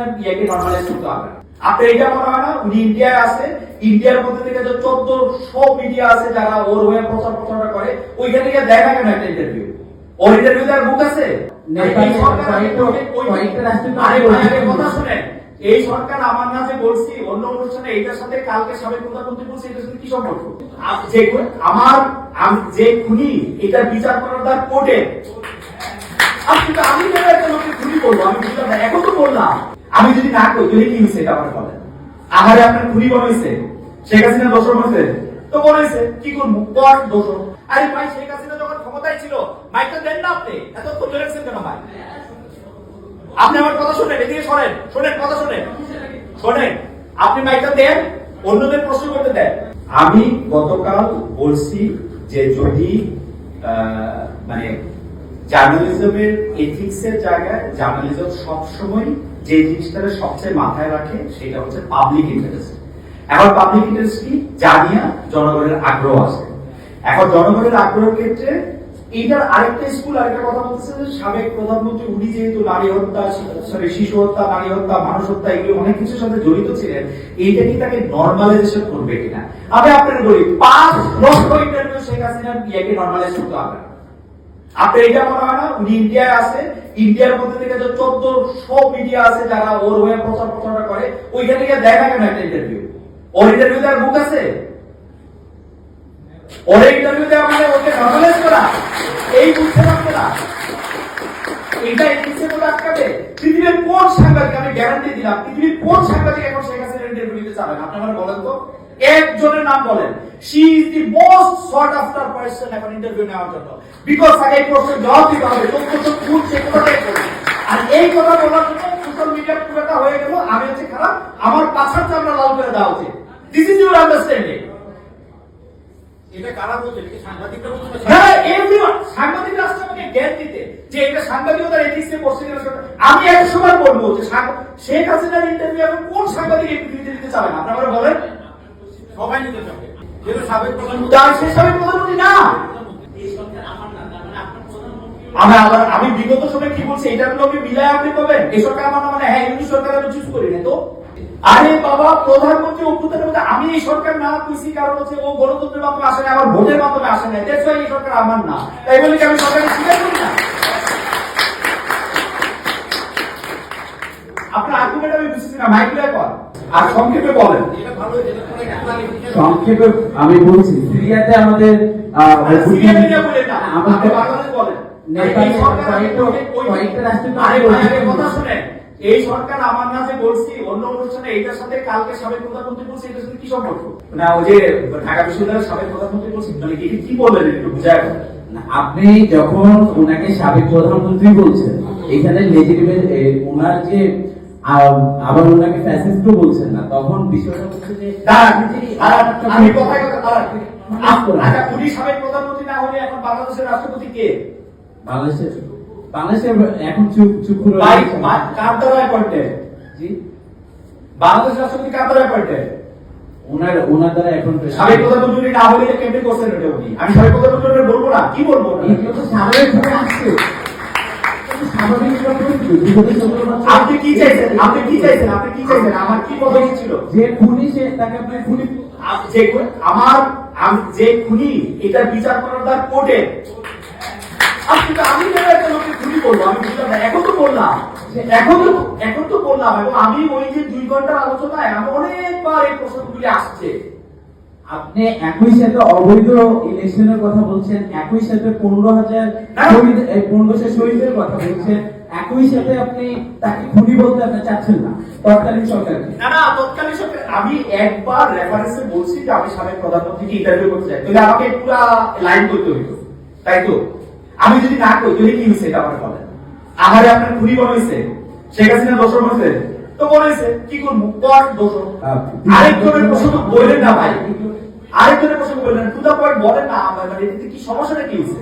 হাসিনার ইয়াকে নর্মালাইজ করতে হবে। না। আপনার এটা মনে হয় না উনি ইন্ডিয়ায় আছে ইন্ডিয়ার মধ্যে থেকে যে চোদ্দশো মিডিয়া আছে যারা ওর হয়ে প্রচার প্রচারণা করে ওইখানে গিয়ে দেখা কেন একটা ইন্টারভিউ ওর ইন্টারভিউ দেওয়ার বুক আছে? এই সরকার। কথা শুনেন। এই আমার না যে বলছি অন্য অনুষ্ঠানে এইটার সাথে কালকে সাবেক প্রধানমন্ত্রী বলছে এটার সাথে কি সম্পর্ক? যে আমার যে খুনি এটার বিচার করার তার কোর্টে। তো আমি কেন একটা লোককে খুনি করব আমি এখন তো বললাম। আমি যদি না করি তাহলে কি হয়েছে এটা আমার বলেন আমারে আপনার খুনি বানাইছে, শেখ হাসিনা দোষর হয়েছে? তো বলেছে, কি করব? পর দোষর। আরে ভাই, শেখ হাসিনা যখন ক্ষমতায় ছিল, মাইকটা দেন না আপনি। এতক্ষণ ধরে রাখছেন কেন ভাই? আপনি আমার কথা শুনেন, এদিকে শোনেন শোনেন, কথা শোনেন। শোনেন, আপনি মাইকটা দেন, অন্যদের প্রশ্ন করতে দেন। আমি গতকাল বলছি যে যদি মানে জার্নালিজমের এথিক্সের জায়গায় জার্নালিজম সবসময় যে জিনিসটাকে সবচেয়ে মাথায় রাখে সেটা হচ্ছে পাবলিক ইন্টারেস্ট এখন পাবলিক ইন্টারেস্ট কি? জানিয়া জনগণের আগ্রহ আছে। এখন জনগণের আগ্রহের ক্ষেত্রে এইটার আরেকটা স্কুল আরেকটা কথা বলতেছে যে সাবেক প্রধানমন্ত্রী, উনি যেহেতু নারী হত্যা, সরি, শিশু হত্যা, নারী হত্যা, মানুষ হত্যা, এগুলো অনেক কিছুর সাথে জড়িত ছিলেন, এইটা কি তাকে নর্মালাইজেশন করবে কিনা? আমি আপনাকে বলি, পাঁচ লক্ষ ইন্টারভিউ শেখ হাসিনার ইয়াকে নর্মালাইজ করতে হবে। আপনার এটা মনে হয় না? উনি ইন্ডিয়ায় আছে। ইন্ডিয়ার মধ্যে থেকে যে চোদ্দশো মিডিয়া আছে যারা ওর হয়ে প্রচার প্রচারণা করে। ওইখানে গিয়ে দেখা কেন একটা ইন্টারভিউ ওর ইন্টারভিউ দেওয়ার বুক আছে? ওর ইন্টারভিউ দেওয়া মানে ওকে নর্মালাইজ করা। এই বুঝতে পারছে না। এটা এসে বলে আটকাবে পৃথিবীর কোন সাংবাদিক, আমি গ্যারান্টি দিলাম, পৃথিবীর কোন সাংবাদিক এখন শেখ হাসিনার ইন্টারভিউ দিতে চাবেন আপনি বলেন তো। একজনের নাম বলেন। She is the most sought after person এখন ইন্টারভিউ নেওয়ার জন্য। বিকজ তাকে এই প্রশ্নের জবাব দিতে হবে। তো খুব সে কথাটাই বলবে। আর এই কথা বলার জন্য সোশ্যাল মিডিয়া পুরোটা হয়ে গেল। আমি হচ্ছে খারাপ। আমার পাছার চামড়া লাল করে দেওয়া উচিত। দিস ইজ ইউর আন্ডারস্ট্যান্ডিং এটা কারা বলছে? এটা সাংবাদিকরা বলছে না এভরিওয়ান সাংবাদিক রাষ্ট্র আমাকে জ্ঞান দিতে। যে এটা সাংবাদিকতার এথিক্সে পড়ছে কিনা আমি এক সময় বলব যে শেখ হাসিনার ইন্টারভিউ এখন কোন সাংবাদিক চাবেন আপনারা বলেন। সবাই নিতে চাবে যেহেতু সাবেক প্রধানমন্ত্রী সে সাবেক প্রধানমন্ত্রী না। আমি আবার আমি বিগত সময় কি বলছি এটার লোকে মিলায় আপনি পাবেন। এই সরকার আমার মানে হ্যাঁ ইউনি সরকার আমি চুজ করি না তো। আরে বাবা প্রধানমন্ত্রী অভ্যুত্থানের মধ্যে আমি এই সরকার না কইছি কারণ হচ্ছে ও গণতন্ত্রের মাধ্যমে আসে না আমার ভোটের মাধ্যমে আসে না ওয়াই এই সরকার আমার না। তাই বলে কি আমি সরকার স্বীকার করি না আপনার আর্গুমেন্ট আমি বুঝতেছি না মাইক্রো কর আর সংক্ষেপে বলেন। এটা ভালো এটা কোনো একটা সংক্ষেপে আমি বলছি সিরিয়াতে আমাদের নেপালে এই সরকার আমার না যে বলছি অন্য অনুষ্ঠানে এইটার সাথে কালকে সাবেক প্রধানমন্ত্রী বলছে এটার সাথে কি সম্পর্ক? না ওই যে ঢাকা বিশ্ববিদ্যালয়ের সাবেক প্রধানমন্ত্রী বলছি মানে কি কি বললেন একটু বুঝায়? আপনি যখন ওনাকে সাবেক প্রধানমন্ত্রী বলছেন এখানে লেজিটিমেট ওনার যে আবার ওনাকে বলছেন না। তখন বিষয়টা হচ্ছে যে আমি কথায় কথা দাঁড়ান। আচ্ছা উনি সাবেক প্রধানমন্ত্রী না হলে এখন বাংলাদেশের রাষ্ট্রপতি কে? বাংলাদেশের বাংলাদেশের এখন চুপ চুপ করে ভাই কার দ্বারা জি। বাংলাদেশের রাষ্ট্রপতি কার দ্বারা অ্যাপয়েন্টেড ওনার ওনার দ্বারা এখন সাবেক প্রধানমন্ত্রী না হলে কেমনি করছেন এটা উনি। আমি সাবেক প্রধানমন্ত্রী বলব না কি বলব? স্বাভাবিকভাবে আসছে এটা তো স্বাভাবিক ব্যাপার। বিগত সতেরো বছর- আপনি কি চাইছেন? আপনি কি চাইছেন? আপনি কি চাইছেন? আমার কি পদক্ষেপ ছিল যে খুনি সে তাকে আপনি খুনি যে আমার আম- যে খুনি এটা বিচার করার তার কোর্টে। আপনি তো আমি কেন একটা লোককে খুনি করব? আমি বুঝলাম না এখন তো বললাম এখন তো এখন তো বললাম এবং আমি ওই যে দুই ঘণ্টার আলোচনায় আমি অনেকবার এই প্রশ্নগুলি আসছে। আপনি একই সাথে অবৈধ ইলেকশনের কথা বলছেন একই সাথে পনেরো হাজার পনেরোশো শহীদের কথা বলছেন একই সাথে আপনি তাকে খুনি বলতে আপনি চাচ্ছেন না তৎকালীন সরকারকে না না তৎকালীন সরকার আমি একবার রেফারেন্সে বলছি যে আমি সাবেক প্রধানমন্ত্রীকে ইন্টারভিউ করতে চাই তাহলে আমাকে পুরো লাইন করতে হইতো তাই তো? আমি যদি না করি তাহলে কি হয়েছে এটা আমার বলেন? আমারে আপনার খুনি বানাইছে শেখ হাসিনা দোষর হয়েছে তো বলেছে কি করব? পর দোষর। আরেকজনের প্রশ্ন তো বললেন না ভাই। আরেকজনের প্রশ্ন বললেন টু দা পয়েন্ট বলেন না আমার মানে এতে কি সমস্যাটা কি হয়েছে?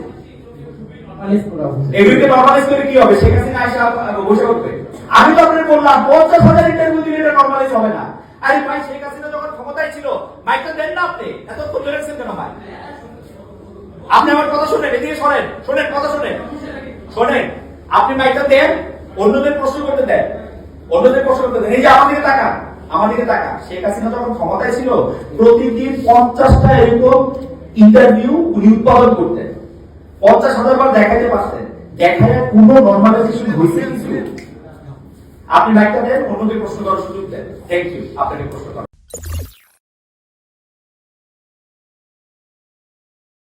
এগুলিকে নর্মালাইজ করে কি হবে? শেখ হাসিনা আইসা বসে উঠবে আমি তো আপনাকে বললাম পঞ্চাশ হাজার ইন্টারভিউ দিলে এটা নর্মালাইজ হবে না। আরে ভাই শেখ হাসিনা যখন ক্ষমতায় ছিল মাইকটা দেন না আপনি। এতক্ষণ ধরে রাখছেন কেন ভাই? আপনি আমার কথা শুনেন এদিকে শোনেন শোনেন কথা শোনেন। শোনেন আপনি মাইকটা দেন অন্যদের প্রশ্ন করতে দেন। অন্যদের প্রশ্ন করতে দেন। এই যে আমাদের টাকা আমাদের টাকা শেখ হাসিনা যখন ক্ষমতায় ছিল, প্রতিদিন পঞ্চাশটা এরকম ইন্টারভিউ উনি উৎপাদন করতেন। পঞ্চাশ হাজার বার দেখাতে পারতেন। দেখায় কোনো নর্মালাইজেশন হয়েছে কিছু আপনি ব্যাগটা দেন, অন্যদের প্রশ্ন করার সুযোগ দেন। থ্যাংক ইউ আপনাকে প্রশ্ন করার।